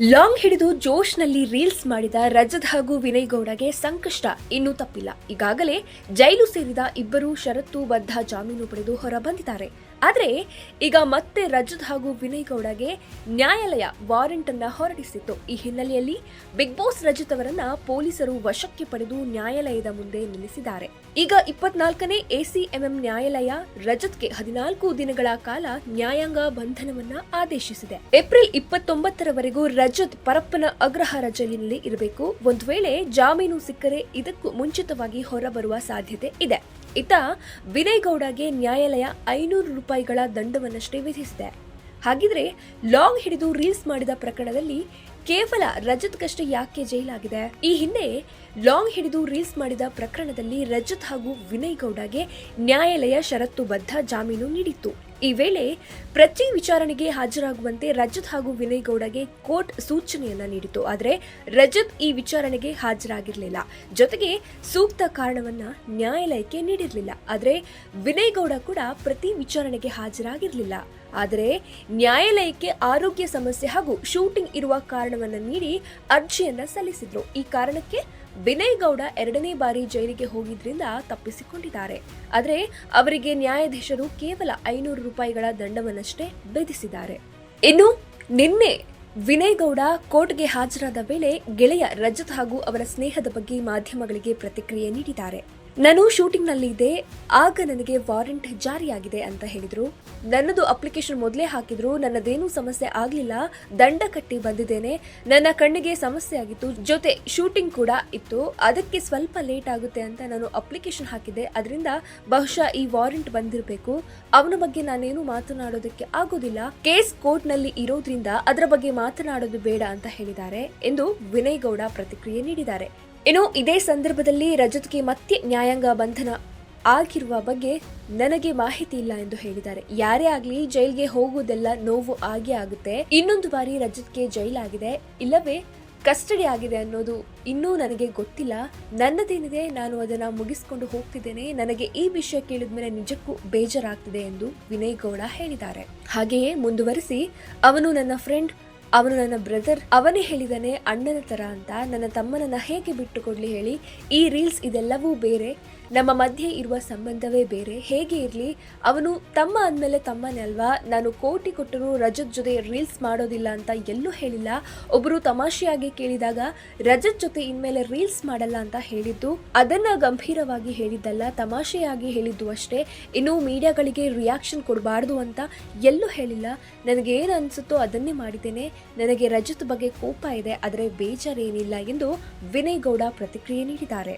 Long ಹಿಡಿದು ಜೋಶ್ನಲ್ಲಿ reels ಮಾಡಿದ ರಜತ್ ಹಾಗೂ ವಿನಯ್ ಗೌಡಗೆ ಸಂಕಷ್ಟ, ಇನ್ನೂ ತಪ್ಪಿಲ್ಲ. ಈಗಾಗಲೇ ಜೈಲು ಸೇರಿದ ಇಬ್ಬರು ಷರತ್ತು ಬದ್ಧ ಜಾಮೀನು ಪಡೆದು ಹೊರಬಂದಿದ್ದಾರೆ. ಆದರೆ ಈಗ ಮತ್ತೆ ರಜತ್ ಹಾಗೂ ವಿನಯ್ ಗೌಡಗೆ ನ್ಯಾಯಾಲಯ ವಾರೆಂಟ್ ಅನ್ನ ಹೊರಡಿಸಿತ್ತು. ಈ ಹಿನ್ನೆಲೆಯಲ್ಲಿ ಬಿಗ್ ಬಾಸ್ ರಜತ್ ಅವರನ್ನ ಪೊಲೀಸರು ವಶಕ್ಕೆ ಪಡೆದು ನ್ಯಾಯಾಲಯದ ಮುಂದೆ ನಿಲ್ಲಿಸಿದ್ದಾರೆ. ಈಗ ಇಪ್ಪತ್ನಾಲ್ಕನೇ ಎಸಿಎಂಎಂ ನ್ಯಾಯಾಲಯ ರಜತ್ಗೆ ಹದಿನಾಲ್ಕು ದಿನಗಳ ಕಾಲ ನ್ಯಾಯಾಂಗ ಬಂಧನವನ್ನ ಆದೇಶಿಸಿದೆ. ಏಪ್ರಿಲ್ ಇಪ್ಪತ್ತೊಂಬತ್ತರವರೆಗೂ ರಜತ್ ಪರಪ್ಪನ ಅಗ್ರಹಾರ ಜೈಲಿನಲ್ಲಿ ಇರಬೇಕು. ಒಂದು ವೇಳೆ ಜಾಮೀನು ಸಿಕ್ಕರೆ ಇದಕ್ಕೂ ಮುಂಚಿತವಾಗಿ ಹೊರಬರುವ ಸಾಧ್ಯತೆ ಇದೆ. ಇತ್ತ ವಿನಯ್ ಗೌಡಗೆ ನ್ಯಾಯಾಲಯ ಐನೂರು ರೂಪಾಯಿಗಳ ದಂಡವನ್ನಷ್ಟೇ ವಿಧಿಸಿದೆ. ಹಾಗಿದ್ರೆ ಲಾಂಗ್ ಹಿಡಿದು ರೀಲ್ಸ್ ಮಾಡಿದ ಪ್ರಕರಣದಲ್ಲಿ ಕೇವಲ ರಜತ್ಗಷ್ಟೇ ಯಾಕೆ ಜೈಲಾಗಿದೆ? ಈ ಹಿಂದೆ ಲಾಂಗ್ ಹಿಡಿದು ರೀಲ್ಸ್ ಮಾಡಿದ ಪ್ರಕರಣದಲ್ಲಿ ರಜತ್ ಹಾಗೂ ವಿನಯ್ ಗೌಡಗೆ ನ್ಯಾಯಾಲಯ ಷರತ್ತುಬದ್ಧ ಜಾಮೀನು ನೀಡಿತ್ತು. ಈ ವೇಳೆ ಪ್ರತಿ ವಿಚಾರಣೆಗೆ ಹಾಜರಾಗುವಂತೆ ರಜತ್ ಹಾಗೂ ವಿನಯ್ ಗೌಡಗೆ ಕೋರ್ಟ್ ಸೂಚನೆಯನ್ನ ನೀಡಿತು ಆದರೆ ರಜತ್ ಈ ವಿಚಾರಣೆಗೆ ಹಾಜರಾಗಿರಲಿಲ್ಲ. ಜೊತೆಗೆ ಸೂಕ್ತ ಕಾರಣವನ್ನ ನ್ಯಾಯಾಲಯಕ್ಕೆ ನೀಡಿರಲಿಲ್ಲ. ಆದರೆ ವಿನಯ್ ಗೌಡ ಕೂಡ ಪ್ರತಿ ವಿಚಾರಣೆಗೆ ಹಾಜರಾಗಿರಲಿಲ್ಲ. ಆದರೆ ನ್ಯಾಯಾಲಯಕ್ಕೆ ಆರೋಗ್ಯ ಸಮಸ್ಯೆ ಹಾಗೂ ಶೂಟಿಂಗ್ ಇರುವ ಕಾರಣವನ್ನ ನೀಡಿ ಅರ್ಜಿಯನ್ನ ಸಲ್ಲಿಸಿದ್ರು. ಈ ಕಾರಣಕ್ಕೆ ವಿನಯ್ ಗೌಡ ಎರಡನೇ ಬಾರಿ ಜೈಲಿಗೆ ಹೋಗಿದ್ರಿಂದ ತಪ್ಪಿಸಿಕೊಂಡಿದ್ದಾರೆ. ಆದರೆ ಅವರಿಗೆ ನ್ಯಾಯಾಧೀಶರು ಕೇವಲ ಐನೂರು ರೂಪಾಯಿಗಳ ದಂಡವನ್ನಷ್ಟೇ ವಿಧಿಸಿದ್ದಾರೆ. ಇನ್ನು ನಿನ್ನೆ ವಿನಯ್ ಗೌಡ ಕೋರ್ಟ್ಗೆ ಹಾಜರಾದ ವೇಳೆ ಗೆಳೆಯ ರಜತ್ ಹಾಗೂ ಅವರ ಸ್ನೇಹದ ಬಗ್ಗೆ ಮಾಧ್ಯಮಗಳಿಗೆ ಪ್ರತಿಕ್ರಿಯೆ ನೀಡಿದ್ದಾರೆ. ನಾನು ಶೂಟಿಂಗ್ನಲ್ಲಿ ಇದೆ ಆಗ ನನಗೆ ವಾರೆಂಟ್ ಜಾರಿಯಾಗಿದೆ ಅಂತ ಹೇಳಿದ್ರು. ನನ್ನದು ಅಪ್ಲಿಕೇಶನ್ ಮೊದಲೇ ಹಾಕಿದ್ರು, ನನ್ನದೇನೂ ಸಮಸ್ಯೆ ಆಗಲಿಲ್ಲ, ದಂಡ ಕಟ್ಟಿ ಬಂದಿದ್ದೇನೆ. ನನ್ನ ಕಣ್ಣಿಗೆ ಸಮಸ್ಯೆ ಆಗಿತ್ತು, ಜೊತೆ ಶೂಟಿಂಗ್ ಕೂಡ ಇತ್ತು. ಅದಕ್ಕೆ ಸ್ವಲ್ಪ ಲೇಟ್ ಆಗುತ್ತೆ ಅಂತ ನಾನು ಅಪ್ಲಿಕೇಶನ್ ಹಾಕಿದ್ದೆ. ಅದರಿಂದ ಬಹುಶಃ ಈ ವಾರೆಂಟ್ ಬಂದಿರಬೇಕು. ಅವನ ಬಗ್ಗೆ ನಾನೇನು ಮಾತನಾಡೋದಕ್ಕೆ ಆಗೋದಿಲ್ಲ. ಕೇಸ್ ಕೋರ್ಟ್ನಲ್ಲಿ ಇರೋದ್ರಿಂದ ಅದರ ಬಗ್ಗೆ ಮಾತನಾಡೋದು ಬೇಡ ಅಂತ ಹೇಳಿದ್ದಾರೆ ಎಂದು ವಿನಯ್ ಗೌಡ ಪ್ರತಿಕ್ರಿಯೆ ನೀಡಿದ್ದಾರೆ. ಇನ್ನು ಇದೇ ಸಂದರ್ಭದಲ್ಲಿ ರಜತ್ಗೆ ಮತ್ತೆ ನ್ಯಾಯಾಂಗ ಬಂಧನ ಆಗಿರುವ ಬಗ್ಗೆ ನನಗೆ ಮಾಹಿತಿ ಇಲ್ಲ ಎಂದು ಹೇಳಿದ್ದಾರೆ. ಯಾರೇ ಆಗಲಿ ಜೈಲ್ಗೆ ಹೋಗುವುದೆಲ್ಲ ನೋವು ಆಗೇ ಆಗುತ್ತೆ. ಇನ್ನೊಂದು ಬಾರಿ ರಜತ್ಗೆ ಜೈಲಾಗಿದೆ ಇಲ್ಲವೇ ಕಸ್ಟಡಿ ಆಗಿದೆ ಅನ್ನೋದು ಇನ್ನೂ ನನಗೆ ಗೊತ್ತಿಲ್ಲ. ನನ್ನದೇನಿದೆ, ನಾನು ಅದನ್ನ ಮುಗಿಸ್ಕೊಂಡು ಹೋಗ್ತಿದ್ದೇನೆ. ನನಗೆ ಈ ವಿಷಯ ಕೇಳಿದ ಮೇಲೆ ನಿಜಕ್ಕೂ ಬೇಜಾರಾಗ್ತಿದೆ ಎಂದು ವಿನಯ್ ಗೌಡ ಹೇಳಿದ್ದಾರೆ. ಹಾಗೆಯೇ ಮುಂದುವರಿಸಿ, ಅವನು ನನ್ನ ಫ್ರೆಂಡ್ ಅವನು ನನ್ನ ಬ್ರದರ್, ಅವನೇ ಹೇಳಿದಾನೆ ಅಣ್ಣನ ತರ ಅಂತ, ನನ್ನ ತಮ್ಮನನ್ನ ಹೇಗೆ ಬಿಟ್ಟುಕೊಡ್ಲಿ ಹೇಳಿ, ಈ ರೀಲ್ಸ್ ಇದೆಲ್ಲವೂ ಬೇರೆ. ನಮ್ಮ ಮಧ್ಯೆ ಇರುವ ಸಂಬಂಧವೇ ಬೇರೆ. ಹೇಗೆ ಇರಲಿ? ಅವನು ತಮ್ಮ ಅಂದಮೇಲೆ ತಮ್ಮನೇ ಅಲ್ವಾ? ನಾನು ಕೋಟಿ ಕೊಟ್ಟರು ರಜತ್ ಜೊತೆ ರೀಲ್ಸ್ ಮಾಡೋದಿಲ್ಲ ಅಂತ ಎಲ್ಲೂ ಹೇಳಿಲ್ಲ. ಒಬ್ಬರು ತಮಾಷೆಯಾಗಿ ಕೇಳಿದಾಗ ರಜತ್ ಜೊತೆ ಇನ್ಮೇಲೆ ರೀಲ್ಸ್ ಮಾಡಲ್ಲ ಅಂತ ಹೇಳಿದ್ದು ಅದನ್ನ ಗಂಭೀರವಾಗಿ ಹೇಳಿದ್ದಲ್ಲ, ತಮಾಷೆಯಾಗಿ ಹೇಳಿದ್ದು ಅಷ್ಟೇ. ಇನ್ನೂ ಮೀಡಿಯಾಗಳಿಗೆ ರಿಯಾಕ್ಷನ್ ಕೊಡಬಾರ್ದು ಅಂತ ಎಲ್ಲೂ ಹೇಳಿಲ್ಲ. ನನಗೆ ಏನು ಅನಿಸುತ್ತೋ ಅದನ್ನೇ ಮಾಡಿದ್ದೇನೆ. ನನಗೆ ರಜತ್ ಬಗ್ಗೆ ಕೋಪ ಇದೆ, ಆದರೆ ಬೇಜಾರೇನಿಲ್ಲ ಎಂದು ವಿನಯ್ ಗೌಡ ಪ್ರತಿಕ್ರಿಯೆ ನೀಡಿದ್ದಾರೆ.